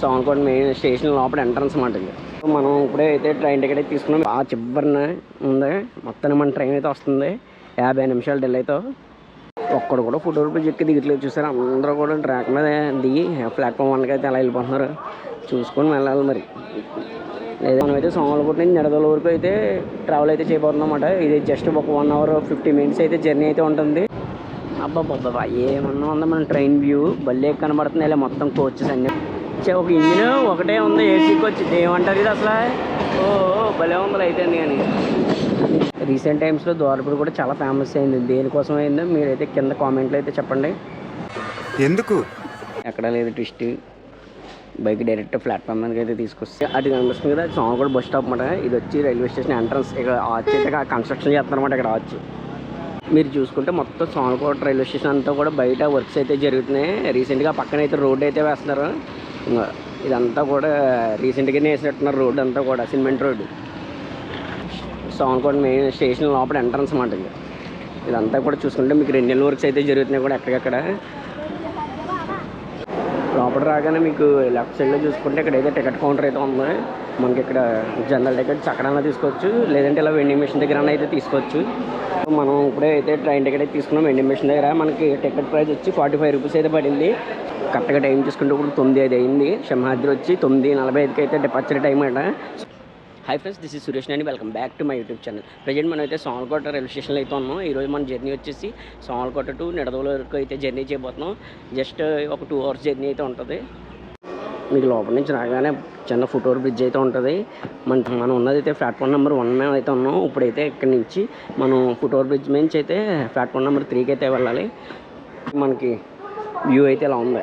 సోమకోట main station లోపల entrance మాట ఇది. మనం ఇప్పుడే అయితే ట్రైన్ టికెట్ అయితే తీసుకున్నాం. ఆ చివరిన ఉంది మొత్తం మన ట్రైన్ అయితే వస్తుంది. యాభై నిమిషాలు ఢిల్లీతో ఒక్కడు కూడా ఫోటో రూపాయలు ఎక్కి దిగట్లేదు. చూసారు? అందరూ కూడా ట్రాక్ మీద దిగి ప్లాట్ఫామ్ వన్కి అయితే అలా వెళ్ళిపోతున్నారు. చూసుకొని వెళ్ళాలి మరి. లేదా మనమైతే సోమలపూట నుంచి నిడదల వరకు అయితే ట్రావెల్ అయితే చేయబోతున్నాం ఇది జస్ట్ ఒక వన్ అవర్ ఫిఫ్టీ మినిట్స్ అయితే జర్నీ అయితే ఉంటుంది. అబ్బాబ్బాబ్బా ఏమన్నా ఉందా మన ట్రైన్ వ్యూ భలే కనబడుతుంది ఇలా మొత్తం కోచెస్ అన్నీ. ఒక ఇంజిన్ ఒకటే ఉంది ఏసీ కోచ్ ఏమంటారు ఇది అసలు? ఓ భలే ఉంది అయితే కానీ. రీసెంట్ టైమ్స్లో ద్వారపుడు కూడా చాలా ఫేమస్ అయింది. దేనికోసం అయిందో మీరైతే కింద కామెంట్లో అయితే చెప్పండి. ఎందుకు? ఎక్కడ లేదు ట్విస్ట్ బైక్ డైరెక్ట్ ప్లాట్ఫామ్ మీదకి అయితే తీసుకొస్తే. అటు కనిపిస్తుంది కదా సోమగూడ బస్ స్టాప్ అన్నమాట ఇది వచ్చి రైల్వే స్టేషన్ ఎంట్రన్స్ ఇక్కడ ఆర్చ్ అయితే కన్స్ట్రక్షన్ చేస్తారన్నమాట ఇక్కడ ఆర్చ్ మీరు చూసుకుంటే మొత్తం సోమకోట రైల్వే స్టేషన్ అంతా కూడా బయట వర్క్స్ అయితే జరుగుతున్నాయి. రీసెంట్గా పక్కన అయితే రోడ్ అయితే వేస్తున్నారు. ఇదంతా కూడా రీసెంట్గానే వేసినట్టున్నారు రోడ్ అంతా కూడా cement road. Samalkot main station లోపల ఎంట్రన్స్ అన్నమాట ఇది. ఇదంతా కూడా చూసుకుంటే మీకు రెండు నెలల వర్క్స్ అయితే జరుగుతున్నాయి కూడా ఎక్కడికక్కడ. లోపల రాగానే మీకు లెఫ్ట్ సైడ్లో చూసుకుంటే ఇక్కడ అయితే టికెట్ కౌంటర్ అయితే ఉంది. మనకి ఇక్కడ జనరల్ టికెట్స్ అక్కడన్నా తీసుకోవచ్చు లేదంటే ఇలా వెండింగ్ మిషన్ దగ్గర అయితే తీసుకోవచ్చు. మనం ఇప్పుడే అయితే ట్రైన్ టికెట్ అయితే తీసుకున్నాం. వెండింగ్ మిషన్ దగ్గర మనకి టికెట్ ప్రైస్ వచ్చి ఫార్టీ ఫైవ్ రూపీస్ అయితే పడింది. కరెక్ట్గా టైం చూసుకుంటే ఇప్పుడు తొమ్మిది ఐదు అయింది. సింహాద్రి వచ్చి తొమ్మిది నలభై ఐదుకి అయితే డిపార్చర్ టైం అట. Hi friends this is Suresh అండి welcome back to my YouTube channel present మనం అయితే సోమలకోట రైల్వే స్టేషన్లో అయితే ఉన్నాం. ఈరోజు మన జర్నీ వచ్చేసి సోమలకోట టు నిడదవుల వరకు అయితే జర్నీ చేయబోతున్నాం. జస్ట్ ఒక టూ అవర్స్ జర్నీ అయితే ఉంటుంది. మీకు లోపల నుంచి రాగానే చిన్న ఫుట్ఓవర్ బ్రిడ్జ్ అయితే ఉంటుంది. మన మనం ఉన్నది అయితే ప్లాట్ఫామ్ నెంబర్ వన్ మీద అయితే ఉన్నాం. ఇప్పుడైతే ఇక్కడ నుంచి మనం ఫుట్ఓవర్ బ్రిడ్జ్ నుంచి అయితే ప్లాట్ఫామ్ నెంబర్ త్రీకి అయితే వెళ్ళాలి. మనకి వ్యూ అయితే ఇలా ఉంది?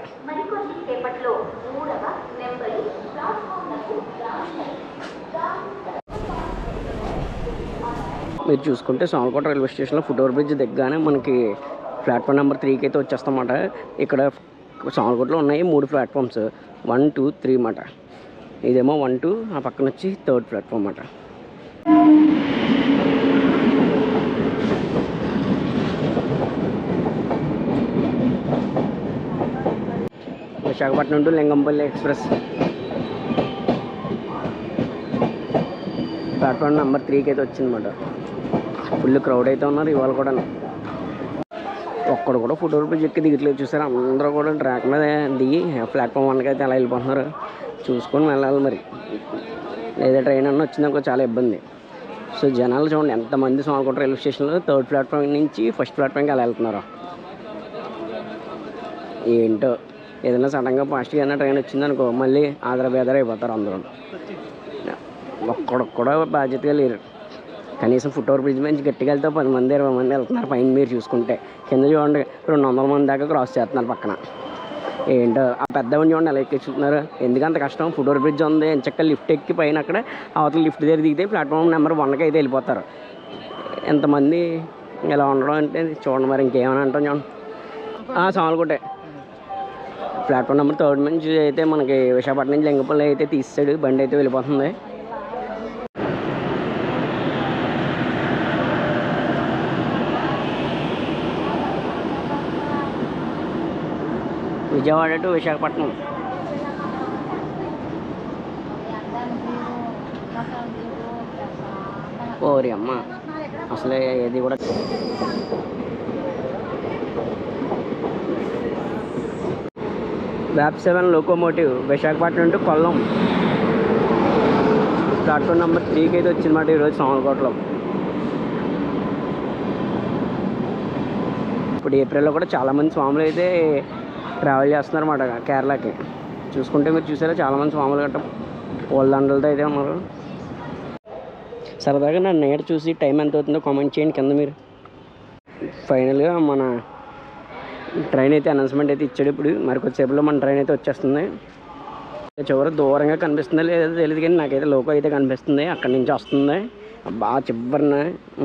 మీరు చూసుకుంటే సోమకోట రైల్వే స్టేషన్లో ఫుట్ఓవర్ బ్రిడ్జ్ దిగ్గానే మనకి ప్లాట్ఫామ్ నెంబర్ త్రీకి అయితే వచ్చేస్తామాట. ఇక్కడ సోమకోటలో ఉన్నాయి మూడు ప్లాట్ఫామ్స్. వన్ టూ త్రీ అన్నమాట. ఇదేమో వన్ టూ ఆ పక్కన వచ్చి థర్డ్ ప్లాట్ఫామ్ అన్నమాట. Visakhapatnam to Lingampalli express. Platform number త్రీకి అయితే వచ్చిందన్నమాట. ఫుల్ క్రౌడ్ అయితే ఉన్నారు ఇవాళ కూడా ఒక్కడు కూడా ఫోటో ఎక్కి దిగట్లేదు చూసారు? అందరూ కూడా ట్రాక్ మీద దిగి ప్లాట్ఫామ్ వన్కి అయితే అలా వెళ్ళిపోతున్నారు చూసుకొని వెళ్ళాలి మరి. లేదా ట్రైన్ అన్న వచ్చిందనుకో చాలా ఇబ్బంది. సో జనాలు చూడండి ఎంతమంది సోమకోట రైల్వే స్టేషన్లో థర్డ్ ప్లాట్ఫామ్ నుంచి ఫస్ట్ ప్లాట్ఫామ్కి అలా వెళ్తున్నారు. ఏంటో ఏదైనా సడన్గా ఫాస్ట్గా ఏదైనా ట్రైన్ వచ్చిందనుకో మళ్ళీ ఆదర బేదర అయిపోతారు అందరూ. ఒక్కడు కూడా బాధ్యతగా లేరు. కనీసం ఫుట్ ఓవర్ బ్రిడ్జ్ నుంచి గట్టిగా వెళ్తే పది మంది ఇరవై మంది వెళ్తున్నారు పైన మీరు చూసుకుంటే. కింద చూడండి రెండు వందల మంది దాకా క్రాస్ చేస్తున్నారు పక్కన. ఏంటో ఆ పెద్దవని చూడండి ఎలా ఎక్కించుతున్నారు ఎందుకంత కష్టం? ఫుట్ ఓవర్ బ్రిడ్జ్ ఉంది ఎంచక్క లిఫ్ట్ ఎక్కి పైన అక్కడ అవతల లిఫ్ట్ దగ్గర దిగితే ప్లాట్ఫామ్ నెంబర్ వన్కి అయితే వెళ్ళిపోతారు. ఎంతమంది ఇలా ఉండడం అంటే చూడండి మరి ఇంకేమైనా అంటాం చూడండి. సామలకోటే. ప్లాట్ఫామ్ నెంబర్ థర్డ్ నుంచి అయితే మనకి విశాఖపట్నం నుంచి లింగపల్లి అయితే తీసాడు బండి అయితే వెళ్ళిపోతుంది. విజయవాడ టు విశాఖపట్నం. ఓరి అమ్మ అసలే ఏది కూడా వ్యాప్ seven locomotive Visakhapatnam to Kollam platform number త్రీకి అయితే వచ్చిందన్నమాట ఈరోజు సోమలకోటలో. ఇప్పుడు ఏప్రిల్లో కూడా చాలామంది స్వాములు అయితే ట్రావెల్ చేస్తున్నారు అన్నమాట కేరళకి. చూసుకుంటే మీరు చూసారా చాలామంది స్వాములు గట్ట పూలదండలతో అయితే ఉన్నారు. సరదాగా నా నేట చూసి టైం ఎంత అవుతుందో కామెంట్ చేయండి కింద మీరు. ఫైనల్గా మన ట్రైన్ అయితే అనౌన్స్మెంట్ అయితే ఇచ్చాడు ఇప్పుడు. మరి కొద్దిసేపులో మన ట్రైన్ అయితే వచ్చేస్తుంది. చివరి దూరంగా కనిపిస్తుందో లేదో తెలియదు కానీ నాకైతే లోకో అయితే కనిపిస్తుంది. అక్కడి నుంచి వస్తుంది. బాగా చివరిన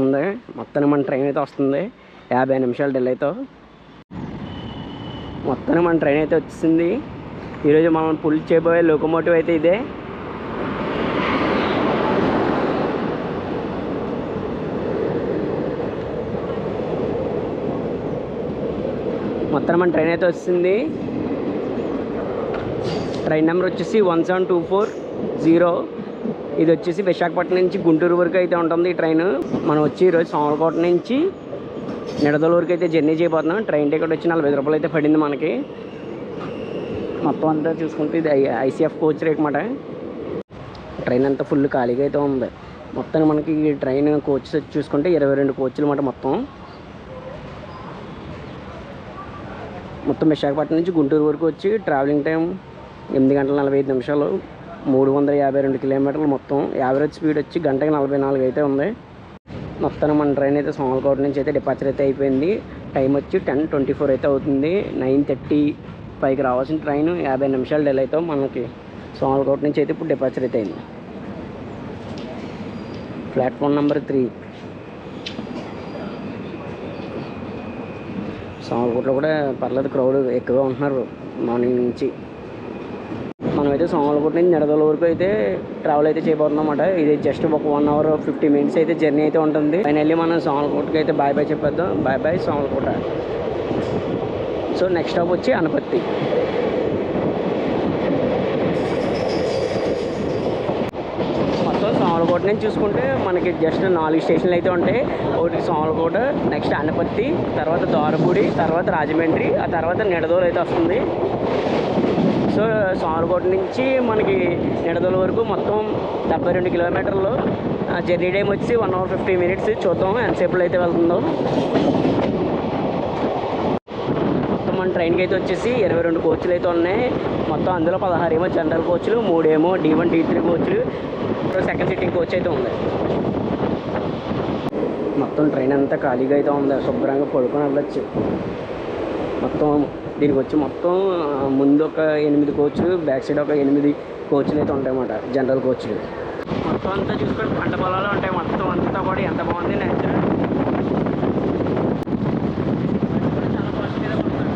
ఉంది. మొత్తం మన ట్రైన్ అయితే వస్తుంది. యాభై నిమిషాలు ఢిల్లీతో మొత్తం మన ట్రైన్ అయితే వచ్చింది ఈరోజు మనం పుల్ చేయబోయే లోకోమోటివ్ అయితే ఇదే. మొత్తం మన ట్రైన్ అయితే వచ్చింది ట్రైన్ నెంబర్ వచ్చేసి one seven two four zero ఇది వచ్చేసి విశాఖపట్నం నుంచి గుంటూరు వరకు అయితే ఉంటుంది ఈ ట్రైన్ మనం వచ్చి ఈరోజు సోమలకోట నుంచి నిడదల వరకు అయితే జర్నీ చేయబోతున్నాం. ట్రైన్ టికెట్ వచ్చి నలభై రూపాయలు అయితే పడింది మనకి. మొత్తం అంతా చూసుకుంటే ఇది ఐసీఎఫ్ కోచ్ రేట్ మాట ట్రైన్ అంతా ఫుల్ ఖాళీగా అయితే ఉంది. మొత్తం మనకి ఈ ట్రైన్ కోచ్ చూసుకుంటే ఇరవై రెండు కోచ్లు అన్నమాట మొత్తం. మొత్తం విశాఖపట్నం నుంచి గుంటూరు వరకు వచ్చి ట్రావెలింగ్ టైం ఎనిమిది గంటల నలభై ఐదు నిమిషాలు. మూడు వందల యాభై రెండు కిలోమీటర్లు మొత్తం. యావరేజ్ స్పీడ్ వచ్చి గంటకి నలభై నాలుగు అయితే ఉంది. మొత్తం మన ట్రైన్ అయితే సోమలకోట నుంచి అయితే డిపార్చర్ అయితే అయిపోయింది. టైం వచ్చి టెన్ ట్వంటీ ఫోర్ అయితే అవుతుంది. నైన్ థర్టీ ఫైవ్కి రావాల్సిన ట్రైన్ యాభై నిమిషాలు డెల్ అయితే మనకి సోమలకోట నుంచి అయితే ఇప్పుడు డిపార్చర్ అయితే అయింది. ప్లాట్ఫామ్ నెంబర్ త్రీ సోమలకోటలో కూడా పర్లేదు క్రౌడ్ ఎక్కువగా ఉంటున్నారు మార్నింగ్ నుంచి. మనమైతే సోమలకోట నుంచి నిడదల వరకు అయితే ట్రావెల్ అయితే చేయబోతున్నాం ఇది జస్ట్ ఒక వన్ అవర్ ఫిఫ్టీ మినిట్స్ అయితే జర్నీ అయితే ఉంటుంది. ఫైనల్లీ మనం సోమలకోటకి అయితే బాయ్ బాయ్ చెప్పేద్దాం. Bye bye Samalkot so next stop వచ్చి అనపత్తి మొత్తం నుంచి చూసుకుంటే మనకి జస్ట్ నాలుగు స్టేషన్లు అయితే ఉంటాయి. ఒకటి సోమలకోట నెక్స్ట్ అనపత్తి తర్వాత దోరపూడి తర్వాత రాజమండ్రి ఆ తర్వాత నిడదోలు అయితే వస్తుంది. సో సోమలకోట నుంచి మనకి నిడదోల వరకు మొత్తం డెబ్బై రెండు కిలోమీటర్లు. జర్నీ టైం వచ్చి వన్ అవర్ ఫిఫ్టీ మినిట్స్ చూద్దాం ఎంతసేపులో అయితే వెళ్తుందో. మన ట్రైన్కి అయితే వచ్చేసి ఇరవై రెండు కోచ్లు అయితే ఉన్నాయి. మొత్తం అందులో పదహారు ఏమో జనరల్ కోచ్లు మూడేమో డి వన్ డి త్రీ కోచ్లు సెకండ్ సిట్టింగ్ కోచ్ అయితే ఉంది. మొత్తం ట్రైన్ అంతా ఖాళీగా అయితే ఉంది. శుభ్రంగా పడుకొని వెళ్ళచ్చు మొత్తం దీనికి వచ్చి మొత్తం ముందు ఒక ఎనిమిది కోచ్లు బ్యాక్ సైడ్ ఒక ఎనిమిది కోచ్లు అయితే ఉంటాయి అన్నమాట జనరల్ కోచ్లు. మొత్తం అంతా చూసుకొని పంట పొలాలు ఉంటాయి. మొత్తం అంతా కూడా ఎంత బాగుంది నేచర్ చాలా ఫాస్ట్గా పడుతుంది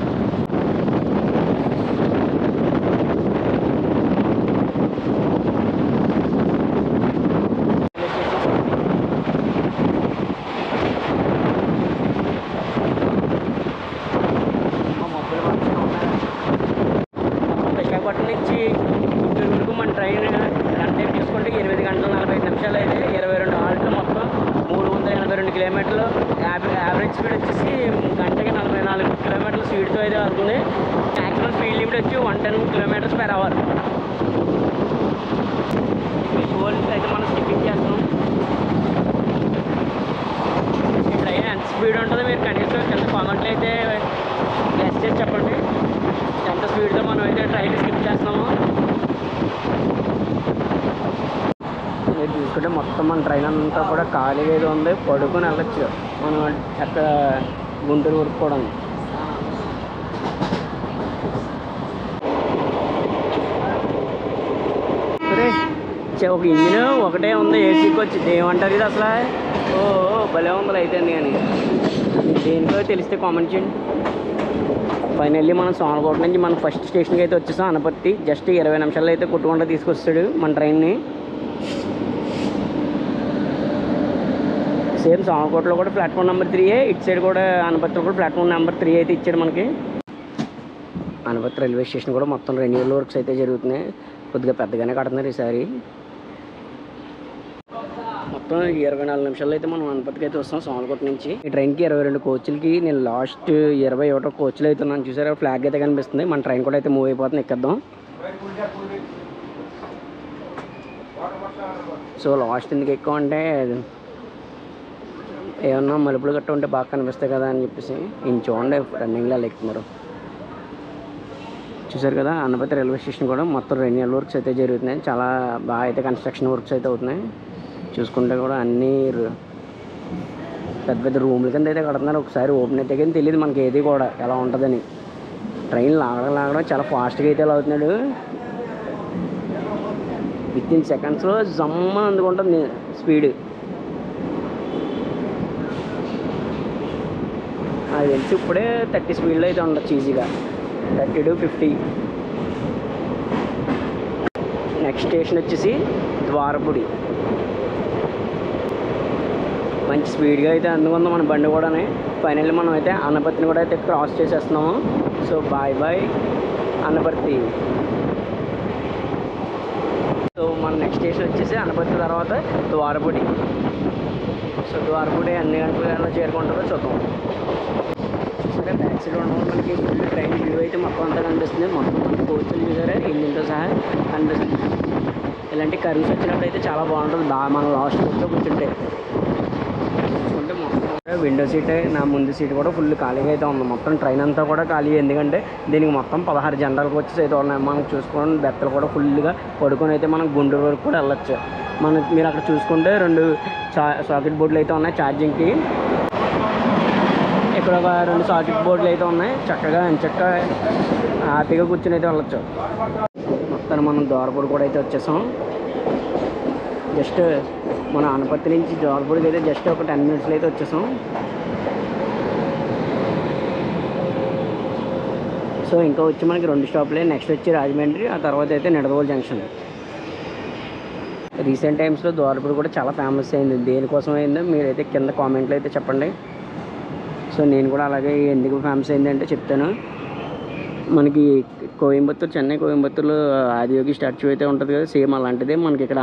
మా మొబైల్ పట్టుకుని ఉన్నారు. మొత్తం విశాఖపట్నం నుంచి గుంటూరు వరకు మన ట్రైన్ రన్ టైం చూసుకుంటే ఎనిమిది గంటల నలభై ఐదు నిమిషాలు అయితే ఇరవై రెండు ఆల్ట్లు మొత్తం మూడు వందల ఎనభై రెండు కిలోమీటర్లు యాభై యావరేజ్ స్పీడ్ వచ్చేసి గంటకి నలభై నాలుగు కిలోమీటర్ల స్పీడ్తో అయితే వెళ్తుంది మ్యాక్సిమం స్పీడ్ లిమిట్ వచ్చి one ten kilometers per hour visuals అయితే మనం స్కిప్పింగ్ చేస్తున్నాం ఈ ట్రైన్ ఎంత స్పీడ్ ఉంటుందో మీరు కనీసం కింద కామెంట్లు అయితే గెస్ట్ చేసి చెప్పండి ఎంత స్పీడ్తో మనం అయితే ట్రైన్ స్కిప్ చేస్తున్నామో మీరు చూసుకుంటే మొత్తం మన ట్రైన్ అంతా కూడా ఖాళీగా ఏదో ఉంది పడుకొని వెళ్ళచ్చు. మనం అక్కడ గుంటూరు కొడుకోవడం ఒక ఇంజిన్ ఒకటే ఉంది ఏసీకి వచ్చింది ఏమంటారు ఇది అసలు? ఓ భలే ఉంది అయితే కానీ. దేనికో తెలిస్తే కామెంట్ చేయండి. ఫైనల్లీ మనం సోమలకోట నుంచి మనం ఫస్ట్ స్టేషన్కి అయితే వచ్చేసాం అనపత్తి జస్ట్ ఇరవై నిమిషాల్లో అయితే కుట్టుకుంట తీసుకొస్తాడు మన ట్రైన్ని సేమ్ సామకోటలో కూడా ప్లాట్ఫామ్ నెంబర్ త్రీ ఇటు సైడ్ కూడా అనపత్తిలో కూడా ప్లాట్ఫామ్ నెంబర్ త్రీ అయితే ఇచ్చాడు మనకి. అనపత్ర రైల్వే స్టేషన్ కూడా మొత్తం రెన్యూవల్ వర్క్స్ అయితే జరుగుతున్నాయి. కొద్దిగా పెద్దగానే కడుతున్నారు ఈసారి. మొత్తం ఇరవై నాలుగు నిమిషాల్లో అయితే మనం అనపతికి అయితే వస్తాం సోమలకోట నుంచి. ఈ ట్రైన్కి ఇరవై రెండు కోచ్లకి నేను లాస్ట్ ఇరవై ఒకటో కోచ్లు అయితే ఉన్నాను. చూసారా ఫ్లాగ్ అయితే కనిపిస్తుంది. మన ట్రైన్ కూడా అయితే మూవ్ అయిపోతుంది. ఎక్కేద్దాం. సో లాస్ట్ ఎందుకు ఎక్కువ అంటే ఏమన్నా మలుపులు గట్ట ఉంటే బాగా కనిపిస్తాయి కదా అని చెప్పేసి ఈయన చూడండి రన్నింగ్లో ఎక్కుతున్నారు చూసారు కదా అన్నపతి రైల్వే స్టేషన్ కూడా మొత్తం రెన్యువల్ వర్క్స్ అయితే జరుగుతున్నాయి. చాలా బాగా అయితే కన్స్ట్రక్షన్ వర్క్స్ అయితే అవుతున్నాయి. చూసుకుంటే కూడా అన్నీ పెద్ద పెద్ద రూముల కింద అయితే కడుతున్నారు. ఒకసారి ఓపెన్ అయితే కానీ తెలియదు మనకి ఏది కూడా ఎలా ఉంటుందని. ట్రైన్ లాగడం లాగడం చాలా ఫాస్ట్గా అయితే ఎలా అవుతున్నాడు. విత్ ఇన్ సెకండ్స్లో జమ్మ అందుకుంటుంది స్పీడ్. అది తెలిసి ఇప్పుడే థర్టీ స్పీడ్లో అయితే ఉండొచ్చు ఈజీగా. Thirty to fifty. Next station వచ్చేసి ద్వారపుడి. మంచి స్పీడ్గా అయితే అందుకుంది మన బండి కూడా ఫైనల్లీ మనం అయితే అన్నపర్తిని కూడా అయితే cross చేసేస్తున్నాము. So bye bye Anaparthi. So మన నెక్స్ట్ స్టేషన్ వచ్చేసి అన్నపర్తి తర్వాత ద్వారపుడి. సో ద్వారపుడి అన్ని గంటల చేరుకుంటుందో చూద్దాం. సరే బ్యాక్ మనకి ఫుల్ ట్రైన్ వ్యూ అయితే మొత్తం అంతా కనిపిస్తుంది. మొత్తం మనకి కోచ్లు చూసారా? ఇంజిన్తో సహా కనిపిస్తుంది. ఇలాంటి కర్వ్స్ వచ్చినప్పుడు అయితే చాలా బాగుంటుంది. బాగా మనం లాస్ట్ కోచ్లో కూర్చుంటే. చూసుకుంటే మొత్తం విండో సీట్ నా ముందు సీట్ కూడా ఫుల్ ఖాళీగా అయితే ఉంది. మొత్తం ట్రైన్ అంతా కూడా ఖాళీ. ఎందుకంటే దీనికి మొత్తం పదహారు జెండాలకు వచ్చేసి అయితే ఉన్నాయి. మనం చూసుకోవడం బెత్తలు కూడా ఫుల్గా పడుకొని అయితే మనం గుండూరు వరకు కూడా వెళ్ళొచ్చు. మనం మీరు అక్కడ చూసుకుంటే రెండు చా సాకెట్ బోర్డులు అయితే ఉన్నాయి. ఛార్జింగ్కి ఇక్కడ ఒక రెండు సాకెట్ బోర్డులు అయితే ఉన్నాయి. చక్కగా చక్కగా హ్యాపీగా కూర్చొని అయితే వెళ్ళొచ్చు. మొత్తం మనం దోరపూడి కూడా అయితే వచ్చేసాం. జస్ట్ మన అనపత్తి నుంచి దోరపూడికి అయితే జస్ట్ ఒక టెన్ మినిట్స్లో అయితే వచ్చేసాం. సో ఇంకా వచ్చి మనకి రెండు స్టాప్లే. నెక్స్ట్ వచ్చి రాజమండ్రి ఆ తర్వాత అయితే నిడదవోలు జంక్షన్. రీసెంట్ టైమ్స్లో దోరపూడి కూడా చాలా ఫేమస్ అయింది. దేనికోసం అయిందో మీరైతే కింద కామెంట్లో అయితే చెప్పండి. సో నేను కూడా అలాగే ఎందుకు ఫేమస్ అయిందంటే చెప్తాను. మనకి కోయంబత్తూర్ చెన్నై కోయంబత్తూర్లో ఆదియోగి స్టాచ్యూ అయితే ఉంటుంది కదా సేమ్ అలాంటిదే మనకి ఇక్కడ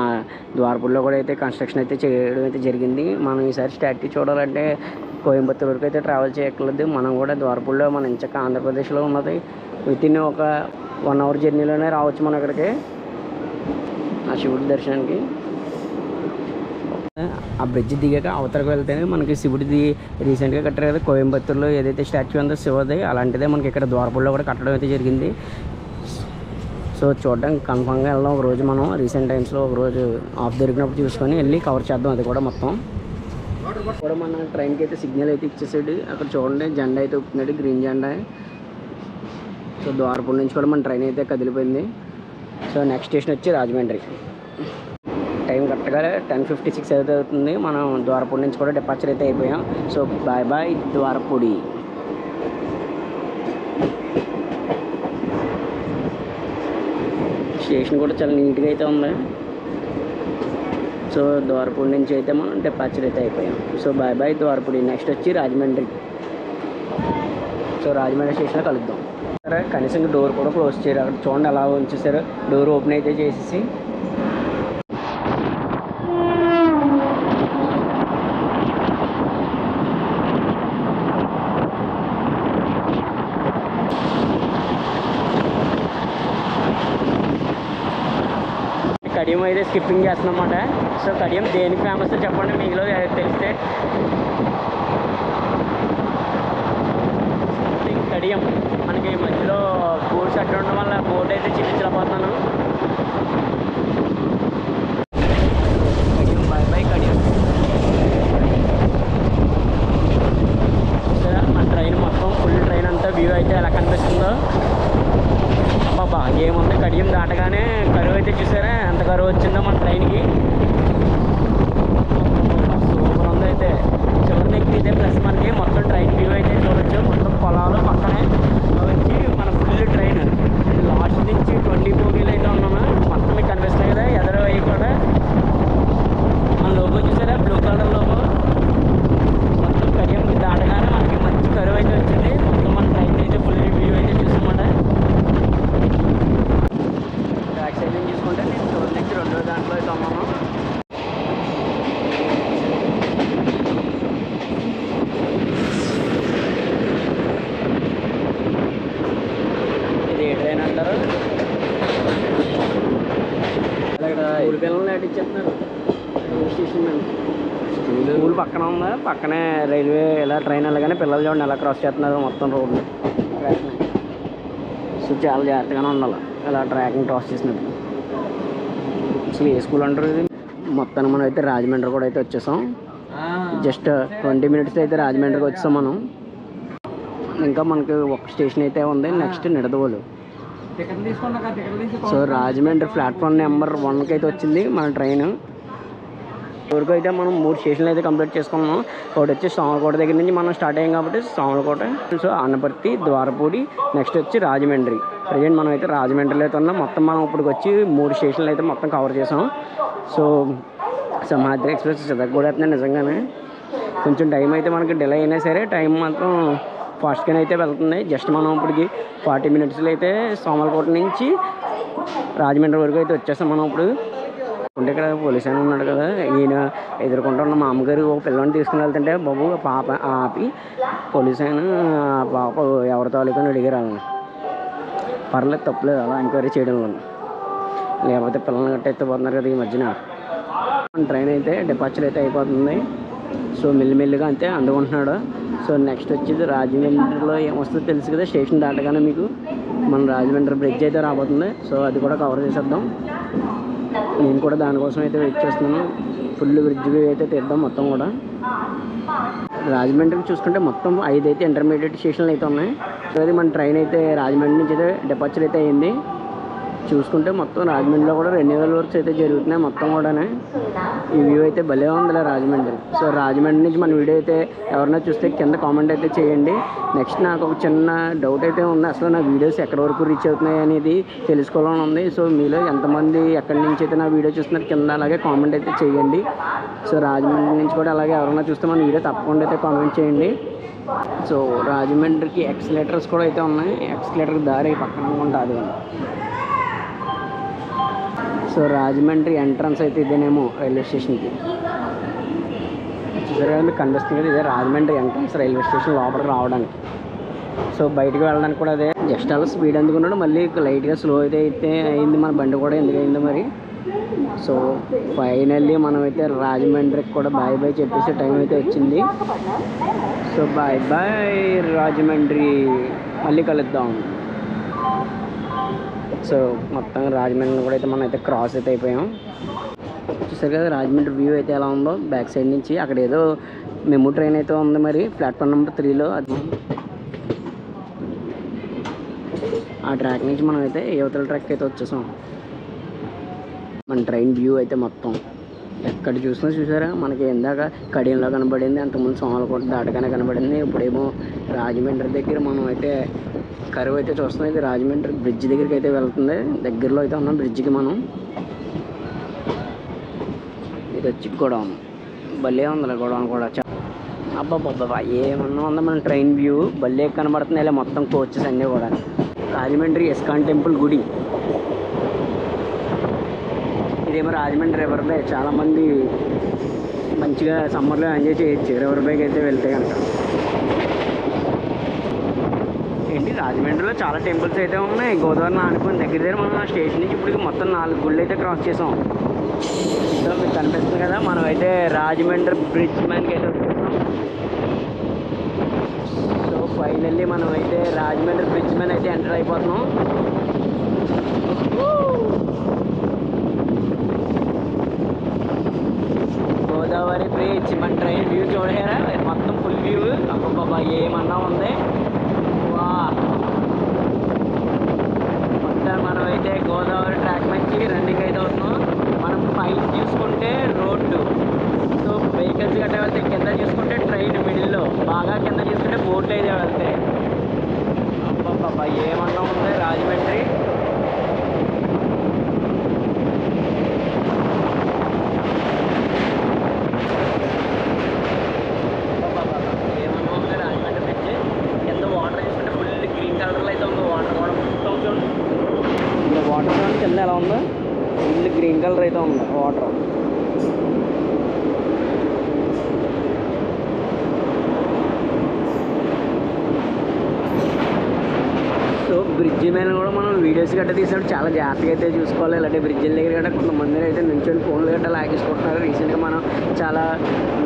ద్వారపూర్లో కూడా అయితే కన్స్ట్రక్షన్ అయితే చేయడం అయితే జరిగింది. మనం ఈసారి స్టాచ్యూ చూడాలంటే కోయంబత్తూర్ వరకు అయితే ట్రావెల్ చేయక్కర్లేదు. మనం కూడా ద్వారపూర్లో మన ఇంచక ఆంధ్రప్రదేశ్లో ఉన్నది. విత్ ఇన్ ఒక వన్ అవర్ జర్నీలోనే రావచ్చు మనం ఇక్కడికి ఆ శివుడి దర్శనానికి. ఆ బ్రిడ్జ్ దిగాక అవతలకు వెళ్తేనే మనకి శివుడిది రీసెంట్గా కట్టారు కదా కోయంబత్తూరులో ఏదైతే స్టాచ్యూ ఉందో శివది అలాంటిదే మనకి ఇక్కడ ద్వారపూర్లో కూడా కట్టడం అయితే జరిగింది. సో చూడడానికి కన్ఫామ్గా వెళ్దాం. ఒక రోజు మనం రీసెంట్ టైమ్స్లో ఒక రోజు ఆఫ్ దొరికినప్పుడు చూసుకొని వెళ్ళి కవర్ చేద్దాం అది కూడా మొత్తం. కూడా మన ట్రైన్కి అయితే సిగ్నల్ అయితే ఇచ్చేసాడు. అక్కడ చూడండి జెండా అయితే ఊపుతున్నాడు గ్రీన్ జెండా. సో ద్వారపూర్ నుంచి కూడా మన ట్రైన్ అయితే కదిలిపోయింది. సో నెక్స్ట్ స్టేషన్ వచ్చి రాజమండ్రి. టైం కరెక్ట్గా టెన్ ఫిఫ్టీ సిక్స్ అయితే అవుతుంది మనం ద్వారపూడి నుంచి కూడా డిపార్చర్ అయితే అయిపోయాం. So bye bye Dwarapudi. Station కూడా చాలా నీట్గా అయితే ఉంది. సో ద్వారపూడి నుంచి అయితే మనం డిపార్చర్ అయితే అయిపోయాం. So bye bye Dwarapudi. Next వచ్చి రాజమండ్రి. సో రాజమండ్రి స్టేషన్లో కలుద్దాం. సరే కనీసం డోర్ కూడా క్లోజ్ చేయరు. అక్కడ చూడండి అలా ఉంచేసారు డోర్ ఓపెన్ అయితే చేసేసి కడియం అయితే స్కిప్పింగ్ చేస్తున్నమాట సో కడియం దేనికి ఫేమస్ చెప్పండి మీలో తెలిస్తే. కడియం. మనకి మధ్యలో బోర్డ్స్ అట్లా ఉండడం వల్ల బోర్డు అయితే చూపించలేకపోతున్నాను Kadiyam bye bye Kadiyam. Train మొత్తం ఫుల్ ట్రైన్ అంతా వ్యూ అయితే ఎలా కనిపిస్తుందో. ఏముంది? కడియం దాటగానే కరువు అయితే చూసారా? ఎంత కరువు మన ట్రైన్కి సూపర్ ఉంది అయితే చివరి నెక్కి ఇదే ప్లస్ మనకి మొత్తం ట్రైన్ వ్యూ అయితే చూడొచ్చు మొత్తం పొలాలు పక్కనే వచ్చి మన ఫుల్ ట్రైన్ లాస్ట్ నుంచి ట్వంటీ బోగీలు అయితే ఉన్నాము మొత్తం మీకు కనిపిస్తాయి కదా ఎదరు అవి కూడా మన లోగో చూసారా బ్లూ కలర్ లోగో మొత్తం కడియం దాటగానే మనకి మంచి కరువు అయితే వచ్చింది మొత్తం మన ట్రైన్ అయితే ఫుల్ వ్యూ అయితే చూసామన్నమాట బ్యాక్ సైడ్ నుంచి చూసుకుంటే నేను టోల్ నుంచి రెండో దాంట్లో అయితే ఉన్నాను ఇది ఏ ట్రైన్ అంటారు స్కూల్ పిల్లలు నటించేస్తున్నారు రైల్వే స్టేషన్ మీద. స్కూల్ పక్కన ఉందా? పక్కనే రైల్వే ఇలా ట్రైన్ వెళ్ళగానే పిల్లలు చూడండి ఎలా క్రాస్ చేస్తున్నారు మొత్తం రోడ్డు. సో చాలా జాగ్రత్తగానే ఉండాలి. ఇలా ట్రాకింగ్ క్రాస్ చేసినప్పుడు. అసలు ఏ స్కూల్ అంటారు ఇది? మొత్తాన్ని మనం అయితే రాజమండ్రి కూడా అయితే వచ్చేసాం. జస్ట్ ట్వంటీ మినిట్స్ అయితే రాజమండ్రికి వచ్చాం మనం. ఇంకా మనకి ఒక స్టేషన్ అయితే ఉంది. Next Nidadavolu. So Rajahmundry platform number వన్కి అయితే వచ్చింది మన ట్రైన్. ఊరికి అయితే మనం మూడు స్టేషన్లు అయితే కంప్లీట్ చేసుకున్నాం. ఒకటి వచ్చి సోమలకోట దగ్గర నుంచి మనం స్టార్ట్ అయ్యాం కాబట్టి సోమలకోట సో అనపర్తి ద్వారపూడి నెక్స్ట్ వచ్చి రాజమండ్రి. ప్రజెంట్ మనం అయితే రాజమండ్రిలో అయితే ఉన్నాం. మొత్తం మనం ఇప్పటికి వచ్చి మూడు స్టేషన్లు అయితే మొత్తం కవర్ చేసాం. సో సింహాద్రి ఎక్స్ప్రెస్ చితకూడేస్తున్నాయి నిజంగానే. కొంచెం టైం అయితే మనకి డిలే అయినా సరే టైం మాత్రం ఫాస్ట్గానే అయితే వెళ్తుంది జస్ట్ మనం ఇప్పటికి ఫార్టీ మినిట్స్లో అయితే సోమలకోట నుంచి రాజమండ్రి వరకు అయితే వచ్చేస్తాం మనం ఇప్పుడు. ఉంటే ఇక్కడ పోలీస్ ఆయన ఉన్నాడు కదా ఈయన ఎదుర్కొంటున్న మా అమ్మగారు ఒక పిల్లని తీసుకుని వెళ్తుంటే బాబు పాప ఆపి పోలీస్ ఆయన ఆ పాప ఎవరి తాలూకా అని అడిగారు పర్లేదు తప్పలేదు అలా ఎంక్వైరీ చేయడంలో లేకపోతే పిల్లల్ని గట్ట ఎత్తిపోతున్నారు కదా ఈ మధ్యన. ట్రైన్ అయితే డిపార్చర్ అయితే అయిపోతుంది. సో మెల్లిమెల్లిగా అంతే అందుకుంటున్నాడు. సో నెక్స్ట్ వచ్చేది రాజమండ్రిలో ఏమొస్తుందో తెలుసు కదా స్టేషన్ దాటగానే మీకు మన రాజమండ్రి బ్రిడ్జ్ అయితే రాబోతుంది. సో అది కూడా కవర్ చేసేద్దాం. నేను కూడా దానికోసం అయితే వెయిట్ చేస్తున్నాను. ఫుల్ బ్రిడ్జ్ అయితే తీద్దాం మొత్తం కూడా. రాజమండ్రికి చూసుకుంటే మొత్తం ఐదు అయితే ఇంటర్మీడియట్ స్టేషన్లు అయితే ఉన్నాయి. సో అది మన ట్రైన్ అయితే రాజమండ్రి నుంచి అయితే డిపార్చర్ అయితే అయింది. చూసుకుంటే మొత్తం రాజమండ్రిలో కూడా రెన్యువల్ వర్క్స్ అయితే జరుగుతున్నాయి మొత్తం కూడానే. ఈ వ్యూ అయితే భలే ఉందిలే రాజమండ్రి. సో రాజమండ్రి నుంచి మన వీడియో అయితే ఎవరైనా చూస్తే కింద కామెంట్ అయితే చేయండి. నెక్స్ట్ నాకు ఒక చిన్న డౌట్ అయితే ఉంది. అసలు నా వీడియోస్ ఎక్కడి వరకు రీచ్ అవుతున్నాయి అనేది తెలుసుకోవాలని ఉంది. సో మీలో ఎంతమంది ఎక్కడి నుంచి అయితే నా వీడియో చూస్తున్నారు కింద అలాగే కామెంట్ అయితే చేయండి. సో రాజమండ్రి నుంచి కూడా అలాగే ఎవరైనా చూస్తే మన వీడియో తప్పకుండా అయితే కామెంట్ చేయండి. సో రాజమండ్రికి ఎక్స్లేటర్స్ కూడా అయితే ఉన్నాయి. ఎక్స్లేటర్ దారి పక్కన ఉంటుంది సో రాజమండ్రి ఎంట్రన్స్ అయితే ఇదేనేమో రైల్వే స్టేషన్కి. చూసారు కదా మీకు కనిపిస్తుంది కదా ఇదే రాజమండ్రి ఎంట్రన్స్ రైల్వే స్టేషన్ లోపలికి రావడానికి. సో బయటకు వెళ్ళడానికి కూడా అదే. జస్ట్ అలా స్పీడ్ అందుకున్నాడు మళ్ళీ లైట్గా స్లో అయితే అయితే అయింది మన బండి కూడా ఎందుకు అయిందో మరి. సో ఫైనల్లీ మనమైతే రాజమండ్రికి కూడా బాయ్ బాయ్ చెప్పేసే టైం అయితే వచ్చింది. సో బాయ్ బాయ్ రాజమండ్రి మళ్ళీ కలుద్దాం. సో మొత్తం రాజమండ్రి కూడా అయితే మనం అయితే క్రాస్ అయితే అయిపోయాం. చూసారు కదా రాజమండ్రి వ్యూ అయితే ఎలా ఉందో? బ్యాక్ సైడ్ నుంచి అక్కడ ఏదో మెమో ట్రైన్ అయితే ఉంది మరి ప్లాట్ఫామ్ నెంబర్ త్రీలో అది ఆ ట్రాక్ నుంచి మనం అయితే యువతల ట్రాక్ అయితే వచ్చేసాం. మన ట్రైన్ వ్యూ అయితే మొత్తం. ఎక్కడ చూసినా చూసారా? మనకి ఇందాక కడియంలో కనబడింది అంతకుముందు సోమలకోట దాటగానే కనబడింది. ఇప్పుడేమో రాజమండ్రి దగ్గర మనం అయితే కరువు అయితే చూస్తున్నాం. ఇది రాజమండ్రి బ్రిడ్జ్ దగ్గరికి అయితే వెళ్తుంది. దగ్గరలో అయితే ఉన్నాం బ్రిడ్జ్కి మనం. ఇది వచ్చి గొడవన్ భలే ఉంది గొడవన్ కూడా. అబ్బాబ్బా ఏమన్నా ఉందా మన ట్రైన్ వ్యూ? భలే కనబడుతుంది ఇలా మొత్తం కోచెస్ అన్నీ కూడా. రాజమండ్రి ఇస్కాన్ టెంపుల్ గుడి. ఇదేమో రాజమండ్రి రివర్ బై. చాలామంది మంచిగా సమ్మర్లో ఎంజాయ్ చేయొచ్చు. రివర్ బైక్ అయితే వెళ్తే కనుక. ఏంటి? రాజమండ్రిలో చాలా టెంపుల్స్ అయితే ఉన్నాయి. గోదావరి ఆనుకుని దగ్గర దగ్గర మనం స్టేషన్ నుంచి ఇప్పుడు మొత్తం నాలుగు గుళ్ళు అయితే క్రాస్ చేసాం. సో మీకు కనిపిస్తుంది కదా మనం అయితే రాజమండ్రి బ్రిడ్జ్ మ్యాన్కి అయితే వచ్చేసాం. సో ఫైనల్లీ మనం అయితే రాజమండ్రి బ్రిడ్జ్ మ్యాన్ అయితే ఎంటర్ అయిపోతున్నాం. గోదావరి బ్రిడ్జ్ మన ట్రైన్ వ్యూ చూడారా మొత్తం ఫుల్ వ్యూ. అబ్బాబా ఏమన్నా ఉంది? మొత్తం మనం అయితే గోదావరి ట్రాక్ నుంచి రెండుకి అయితే అవుతున్నాం మనం పైన చూసుకుంటే రోడ్డు. సో వెహికల్స్ గట్రా వెళ్తే కింద చూసుకుంటే ట్రైన్ మిడిల్లో బాగా కింద చూసుకుంటే బోట్లు అయితే వెళ్తాయి అబ్బాబ్బా ఏమన్నా ఉంది రాజమండ్రి ఏమన్నా ఉంది రాజమండ్రి బ్రిడ్జ్ కింద వాటర్ చూసుకుంటే ఫుల్ గ్రీన్ కలర్లో అయితే ఉంది వాటర్ కూడా మొత్తం చూడండి ఇంకా వాటర్ చూడండి కింద ఎలా ఉందో ఫుల్ గ్రీన్ కలర్ అయితే ఉంది వాటర్ సో బ్రిడ్జ్ మీద కూడా గట్ట తీసినప్పుడు చాలా జాగ్రత్తగా అయితే చూసుకోవాలి. ఇలాంటి బ్రిడ్జిల దగ్గర గట్రా కొంతమంది అయితే నుంచొని ఫోన్లు గట్ట లాగేసుకుంటున్నారు. రీసెంట్గా మనం చాలా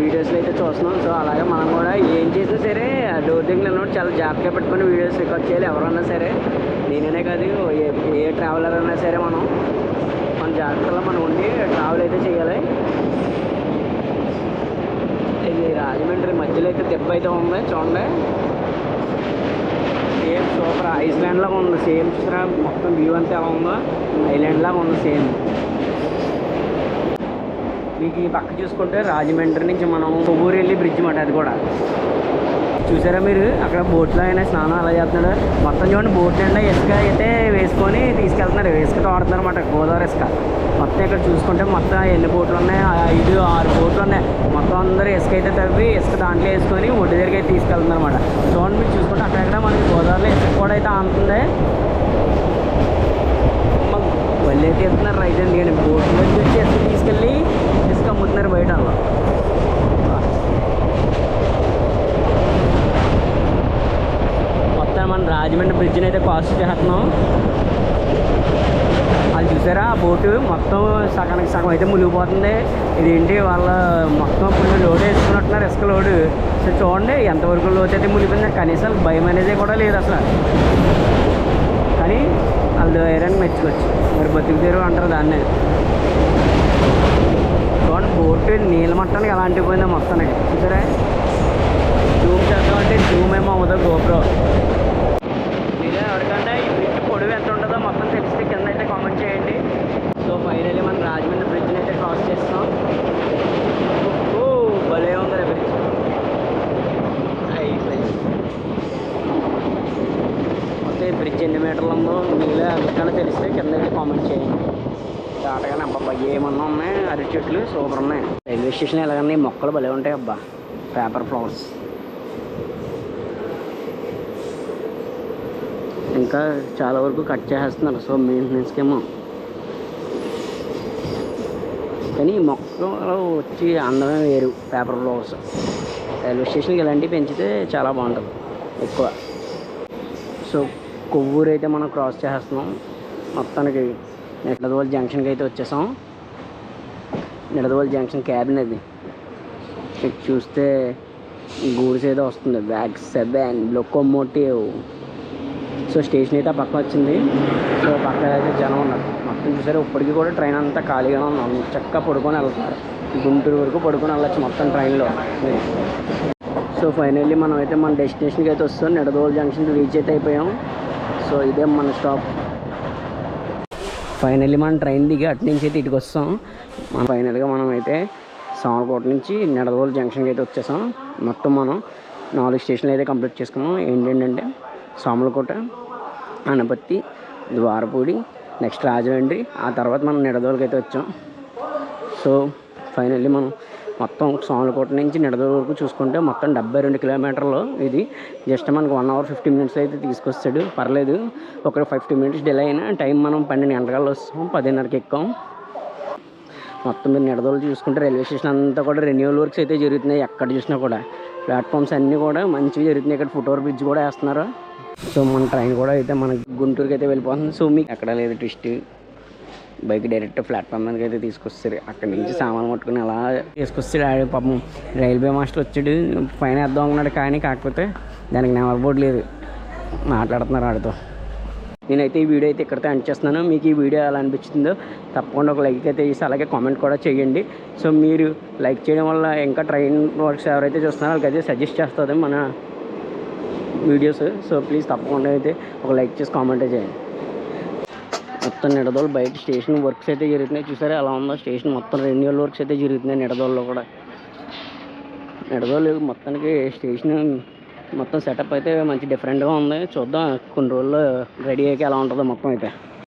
వీడియోస్లో అయితే చూస్తున్నాం. సో అలాగే మనం కూడా ఏం చేసినా సరే డోర్ దగ్గర నిలబడి చాలా జాగ్రత్తగా పెట్టుకొని వీడియోస్ రికార్డ్ చేయాలి. ఎవరన్నా సరే నేననే కాదు ఏ ఏ ట్రావెలర్ అయినా సరే మనం మన జాగ్రత్తలో మనం ఉండి ట్రావెల్ అయితే చేయాలి. ఇది రాజమండ్రి మధ్యలో అయితే దెబ్బ అయితే ఉంది. చూడండి. Same super. ఐస్లాండ్ లాగా ఉంది. సేమ్ చూసారా? మొత్తం వ్యూ అంతా ఎలా ఉందో? ఐలాండ్ లాగా ఉంది సేమ్. మీకు ఈ పక్క చూసుకుంటే రాజమండ్రి నుంచి మనం కొవ్వూరు వెళ్ళి బ్రిడ్జ్ మాట అది కూడా. చూసారా మీరు? అక్కడ బోట్లో అయినా స్నానం అలా చేస్తున్నాడు. మొత్తం చూడండి బోట్ నిండా ఇసుక అయితే వేసుకొని తీసుకెళ్తున్నారు. ఇసుక ఆడుతున్నారు అనమాట గోదావరి ఇసుక. మొత్తం ఇక్కడ చూసుకుంటే మొత్తం ఎన్ని బోట్లు ఉన్నాయి? ఆ ఐదు ఆరు బోట్లు ఉన్నాయి. మొత్తం అందరూ ఇసుక అయితే తవ్వి ఇసుక దాంట్లో వేసుకొని ఒడ్డు దగ్గరికి అయితే తీసుకెళ్తున్నారు అనమాట చూడండి మీరు చూసుకుంటే అక్కడక్కడ మనకి గోదావరిలో ఇసుక కూడా అయితే ఆనుతుంది. మాకు బళ్ళు అయితే ఎత్తున్నారు రైతు అండి. బోట్ నుంచి వచ్చి ఇసుక తీసుకెళ్ళి ఇసుక అమ్ముతున్నారు బయట అలా మొత్తం మన రాజమండ్రి బ్రిడ్జ్ని అయితే క్రాస్ చేస్తున్నాం. అది చూసారా? ఆ బోటు మొత్తం సగానికి సగం అయితే మునిగిపోతుంది. ఇదేంటి? వాళ్ళ మొత్తం ఫుల్ లోడ్ వేసుకున్నట్టున్నారు ఇసుక లోడు. సో చూడండి ఎంతవరకు లోతు అయితే మునిగిపోయింది. కనీసం భయం అనేది కూడా లేదు అసలు. కానీ వాళ్ళు ఐరన్ మెచ్చుకోవచ్చు. మరి బతుకుతీరు అంటారు దాన్ని. చూడండి బోటు నీళ్ళ మట్టానికి ఎలా అంటిపోయిందో మొత్తానికి చూసారా? జూమ్ చేద్దామంటే జూమ్ ఏమో అవ్వదు గోప్రో మీరే ఎవరికన్నా ఈ బ్రిడ్జ్ పొడవు ఎంత ఉంటుందో మొత్తం తెలిస్తే కింద అయితే కామెంట్ చేయండి సో ఫైనల్లీ మనం రాజమండ్రి బ్రిడ్జ్ని అయితే క్రాస్ చేస్తాం ఓ భలే ఉంది బ్రిడ్జ్ మొత్తం ఎన్ని మీటర్లు ఉందో మీరే ఎవరికైనా తెలిస్తే కింద కామెంట్ చేయండి. దాటగానే అబ్బా ఏమన్నా ఉన్నాయి? అరటి చెట్లు సూపర్ ఉన్నాయి. రైల్వే స్టేషన్ ఎలాగన్నా మొక్కలు భలే ఉంటాయి అబ్బా. పేపర్ ఫ్లవర్స్ ఇంకా చాలా వరకు కట్ చేసేస్తున్నారు. సో మెయింటెనెన్స్కేమో కానీ మొక్కలు వచ్చి అందమే వేరు. పేపర్ ఫ్లవర్స్ రైల్వే స్టేషన్కి ఇలాంటివి పెంచితే చాలా బాగుంటుంది. ఎక్కువ. సో కొవ్వూరు అయితే మనం క్రాస్ చేస్తున్నాం మొత్తానికి నిడదవోలు జంక్షన్కి అయితే వచ్చేసాం. నిడదవోలు జంక్షన్ క్యాబిన్ అది. ఇక్కడ చూస్తే గూడ్స్ ఏదో వస్తుంది. బ్యాగ్ సెవెన్ లొకోమోటివ్ సో స్టేషన్ అయితే ఆ పక్క వచ్చింది. సో పక్క అయితే జనం ఉన్నారు. మొత్తం చూసారు ఇప్పటికీ కూడా ట్రైన్ అంతా ఖాళీగానే ఉన్నాం. చక్కగా పడుకొని వెళ్తున్నారు. గుంటూరు వరకు పడుకొని వెళ్ళొచ్చు మొత్తం ట్రైన్లో సో ఫైనల్లీ మనం అయితే మన డెస్టినేషన్కి అయితే వస్తాం నిడదోలు జంక్షన్ రీచ్ అయితే అయిపోయాం. సో ఇదే మన స్టాప్ ఫైనల్లీ మనం ట్రైన్ దిగి అటు నుంచి అయితే ఇటుకు వస్తాం. మనం ఫైనల్గా మనం అయితే సామర్కోట నుంచి నెడదోలు జంక్షన్కి అయితే వచ్చేసాం. మొత్తం మనం నాలుగు స్టేషన్లు అయితే కంప్లీట్ చేసుకున్నాం. ఏంటంటే సామలకోట అనపత్తి ద్వారపూడి నెక్స్ట్ రాజమండ్రి ఆ తర్వాత మనం నిడదోలకి అయితే వచ్చాం. సో ఫైనల్లీ మనం మొత్తం సోమలకోట నుంచి నిడదవోలు వరకు చూసుకుంటే మొత్తం డెబ్బై రెండు కిలోమీటర్లు ఇది. జస్ట్ మనకు వన్ అవర్ ఫిఫ్టీ మినిట్స్ అయితే తీసుకొస్తాడు. పర్లేదు ఒక ఫిఫ్టీ మినిట్స్ డిలే అయినా టైం మనం పన్నెండు గంటల వస్తాం పదిన్నరకి ఎక్కాం. మొత్తం మీరు నిడదలు చూసుకుంటే రైల్వే స్టేషన్ అంతా కూడా రెన్యూవల్ వర్క్స్ అయితే జరుగుతున్నాయి ఎక్కడ చూసినా కూడా. ప్లాట్ఫామ్స్ అన్నీ కూడా మంచిగా జరుగుతున్నాయి. ఇక్కడ ఫుట్ఓవర్ బ్రిడ్జ్ కూడా వేస్తున్నారు. సో మన ట్రైన్ కూడా అయితే మన గుంటూరుకి అయితే వెళ్ళిపోతుంది. సో మీకు ఎక్కడ లేదు ట్విస్ట్ బైక్ డైరెక్ట్ ప్లాట్ఫామ్ మీదకి అయితే తీసుకొస్తారు. అక్కడ నుంచి సామాన్ పట్టుకుని అలా తీసుకొస్తాడు ఆడు పాపం రైల్వే మాస్టర్ వచ్చాడు. పైన వేద్దాం అనుకున్నాడు కానీ కాకపోతే దానికి నెంబర్ బోర్డు లేదు. మాట్లాడుతున్నారు ఆడితో. నేనైతే ఈ వీడియో అయితే ఇక్కడితో ఎండ్ చేస్తున్నాను. మీకు ఈ వీడియో ఎలా అనిపించిందో తప్పకుండా ఒక లైక్ అయితే చేసి అలాగే కామెంట్ కూడా చేయండి. సో మీరు లైక్ చేయడం వల్ల ఇంకా ట్రైన్ వర్క్స్ ఎవరైతే చూస్తున్నారో వాళ్ళకి అయితే సజెస్ట్ చేస్తుంది మన వీడియోస్. సో ప్లీజ్ తప్పకుండా అయితే ఒక లైక్ చేసి కామెంట్ చేయండి. మొత్తం నిడదోలు బయట స్టేషన్ వర్క్స్ అయితే జరుగుతున్నాయి. చూసారా ఎలా ఉందో? స్టేషన్ మొత్తం రెన్యువల్ వర్క్స్ అయితే జరుగుతున్నాయి నిడదోల్లో కూడా. నిడదోలు మొత్తానికి స్టేషన్ మొత్తం సెటప్ అయితే మంచి డిఫరెంట్గా ఉంది. చూద్దాం కొన్ని రోజుల్లో రెడీ అయ్యాక ఎలా ఉంటుందో మొత్తం అయితే.